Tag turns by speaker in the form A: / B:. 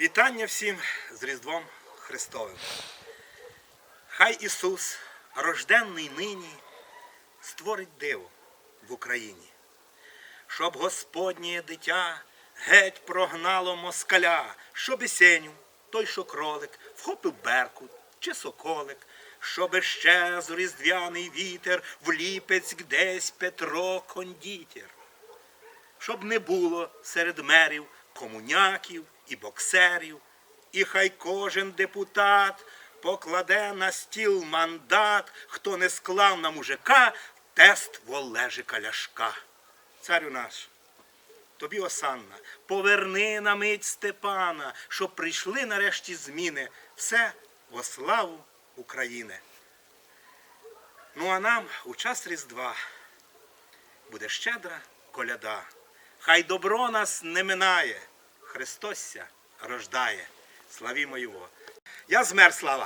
A: Вітання всім з Різдвом Христовим. Хай Ісус, рожденний нині, створить диво в Україні, щоб Господнє дитя геть прогнало москаля, щоб і сеню, той, що кролик, вхопив беркут чи соколик, щоб щез різдвяний вітер в Ліпецьк десь Петро кондітер щоб не було серед мерів комуняків і боксерів, і хай кожен депутат покладе на стіл мандат, хто не склав на мужика тест в Олежика Ляшка. Царю наш, тобі осанна, поверни на мить Степана, щоб прийшли нарешті зміни. Все во славу України. Ну а нам у час Різдва буде щедра коляда. Хай добро нас не минає, Христосся рождає. Славімо Його. Я змер слава.